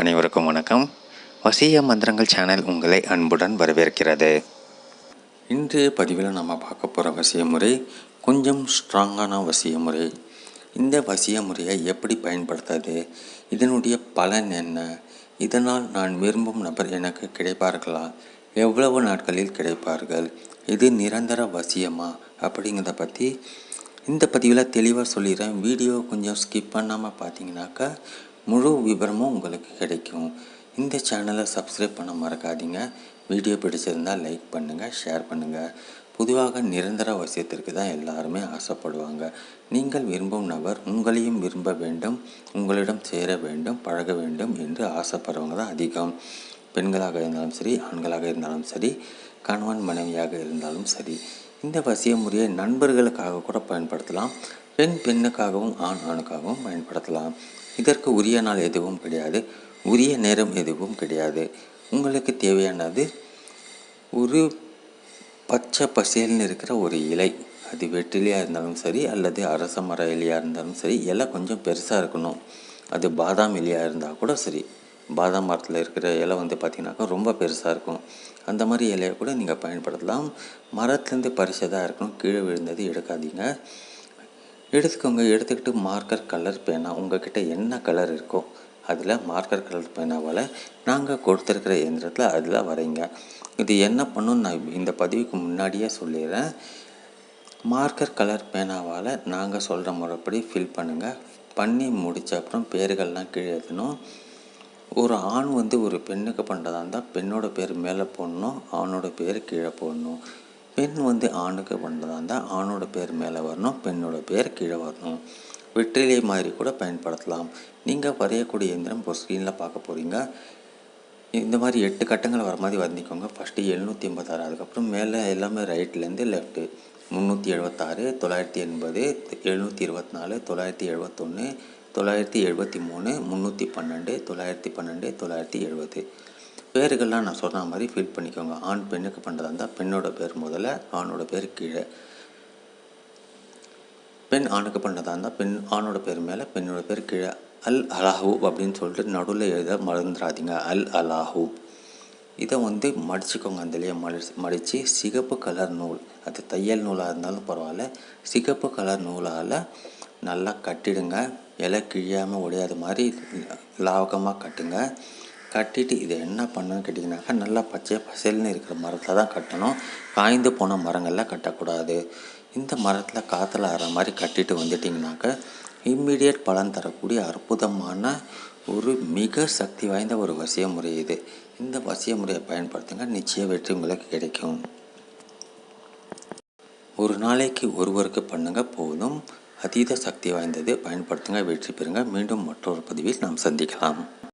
அனைவருக்கும் வணக்கம். வசிய மந்திரங்கள் சேனல் உங்களை அன்புடன் வரவேற்கிறது. இன்றைய பதிவில் நம்ம பார்க்க போகிற வசிய முறை கொஞ்சம் ஸ்ட்ராங்கான வசிய முறை. இந்த வசிய முறையை எப்படி பயன்படுத்தாது இதனுடைய பலன் என்ன? இதனால் நான் விரும்பும் நபர் எனக்கு கிடைப்பார்களா? எவ்வளவு நாட்களில் கிடைப்பார்கள்? இது நிரந்தர வசியமா? அப்படிங்கிறத பற்றி இந்த பதிவில் தெளிவாக சொல்லிடுறேன். வீடியோ கொஞ்சம் ஸ்கிப் பண்ணாமல் பார்த்தீங்கன்னாக்கா முழு விவரமும் உங்களுக்கு கிடைக்கும். இந்த சேனலை சப்ஸ்கிரைப் பண்ண மறக்காதீங்க. வீடியோ பிடிச்சிருந்தால் லைக் பண்ணுங்கள் ஷேர் பண்ணுங்கள் பொதுவாக நிரந்தர வசியத்திற்கு தான் எல்லாருமே ஆசைப்படுவாங்க. நீங்கள் விரும்பும் நபர் உங்களையும் விரும்ப வேண்டும் உங்களிடம் சேர வேண்டும் பழக வேண்டும் என்று ஆசைப்படுறவங்க தான் அதிகம். பெண்களாக இருந்தாலும் சரி ஆண்களாக இருந்தாலும் சரி கணவன் மனைவியாக இருந்தாலும் சரி. இந்த வசிய முறையை நண்பர்களுக்காக கூட பயன்படுத்தலாம். பெண் பெண்ணுக்காகவும் ஆண் ஆணுக்காகவும் பயன்படுத்தலாம். இதற்கு உரிய நாள் எதுவும் கிடையாது. உரிய நேரம் எதுவும் கிடையாது. உங்களுக்கு தேவையானது ஒரு பச்சை பசேல்னு இருக்கிற ஒரு இலை. அது வெற்றிலையாக இருந்தாலும் சரி அல்லது அரச மர இலையாக இருந்தாலும் சரி இலை கொஞ்சம் பெருசாக இருக்கணும். அது பாதாம் இலையாக இருந்தால் கூட சரி. பாதாம் மரத்தில் இருக்கிற இலை வந்து பார்த்திங்கனாக்கா ரொம்ப பெருசாக இருக்கும். அந்த மாதிரி இலையை கூட நீங்கள் பயன்படுத்தலாம். மரத்துலேருந்து பரிசதாக இருக்கணும். கீழே விழுந்தது எடுக்காதீங்க. எடுத்துக்கோங்க எடுத்துக்கிட்டு மார்க்கர் கலர் பேனா உங்கள்கிட்ட என்ன கலர் இருக்கோ அதில் மார்க்கர் கலர் பேனாவால் நாங்கள் கொடுத்துருக்கிற இயந்திரத்தில் அதில் வரைங்க. இது என்ன பண்ணும் நான் இந்த பதிவுக்கு முன்னாடியே சொல்லிடுறேன். மார்க்கர் கலர் பேனாவால் நாங்கள் சொல்கிற முறைப்படி ஃபில் பண்ணுங்கள் பண்ணி முடித்த அப்புறம் பேர்கள்லாம் கீழே எழுதணும் ஒரு ஆண் வந்து ஒரு பெண்ணுக்கு பண்ணுறதா இருந்தால் பெண்ணோட பேர் மேலே போடணும் ஆணோட பேர் கீழே போடணும். பெண் வந்து ஆணுக்கு பண்ணுறதா இருந்தால் ஆணோட பேர் மேலே வரணும் பெண்ணோட பேர் கீழே வரணும். வெற்றிலை மாதிரி கூட பயன்படுத்தலாம். நீங்கள் வரையக்கூடிய இயந்திரம் இப்போ ஸ்க்ரீனில் பார்க்க போகிறீங்க இந்த மாதிரி எட்டு கட்டங்கள் வர மாதிரி வந்திக்கோங்க ஃபஸ்ட்டு எழுநூற்றி எண்பத்தாறு அதுக்கப்புறம் மேலே எல்லாமே ரைட்லேருந்து லெஃப்ட்டு முந்நூற்றி எழுபத்தாறு தொள்ளாயிரத்தி எண்பது எழுநூற்றி இருபத்தி நாலு தொள்ளாயிரத்தி எழுபத்தொன்று தொள்ளாயிரத்தி எழுபத்தி மூணு முந்நூற்றி பன்னெண்டு தொள்ளாயிரத்தி பன்னெண்டு தொள்ளாயிரத்தி எழுபது. பேர்கள்லாம் நான் சொன்ன மாதிரி ஃபீல் பண்ணிக்கோங்க. ஆண் பெண்ணுக்கு பண்ணுறதா இருந்தால் பெண்ணோட பேர் முதல்ல ஆணோட பேர் கீழே. பெண் ஆணுக்கு பண்ணதா இருந்தால் பெண் ஆணோட பேர் மேலே பெண்ணோட பேர் கீழே. அல் அலாஹூ அப்படின்னு சொல்லிட்டு நடுவில் எழுத மறந்துடாதீங்க. அல் அலாஹூ. இதை வந்து மடிச்சுக்கோங்க அந்தலையே மடி மடித்து சிகப்பு கலர் நூல். அது தையல் நூலாக இருந்தாலும் பரவாயில்ல. சிகப்பு கலர் நூலால் நல்லா கட்டிடுங்க. இலை கிழியாமல் உடையாத மாதிரி லாவகமாக கட்டுங்க. கட்டிட்டு இதை என்ன பண்ணுன்னு கேட்டிங்கனாக்கா நல்லா பச்சை பசேல்னு இருக்கிற மரத்தில் தான் கட்டணும். காய்ந்து போன மரங்களில் கட்டக்கூடாது. இந்த மரத்தில் காற்றுல ஆற மாதிரி கட்டிட்டு வந்துட்டிங்கனாக்கா இம்மிடியட் பலன் தரக்கூடிய அற்புதமான ஒரு மிக சக்தி வாய்ந்த ஒரு வசிய முறை இது. இந்த வசிய முறையை பயன்படுத்துங்க நிச்சய வெற்றி உங்களுக்கு கிடைக்கும். ஒரு நாளைக்கு ஒருவருக்கு பண்ணுங்க போதும். அதீத சக்தி வாய்ந்தது. பயன்படுத்துங்க வெற்றி பெறுங்க. மீண்டும் மற்றொரு பதிவில் நாம் சந்திக்கலாம்.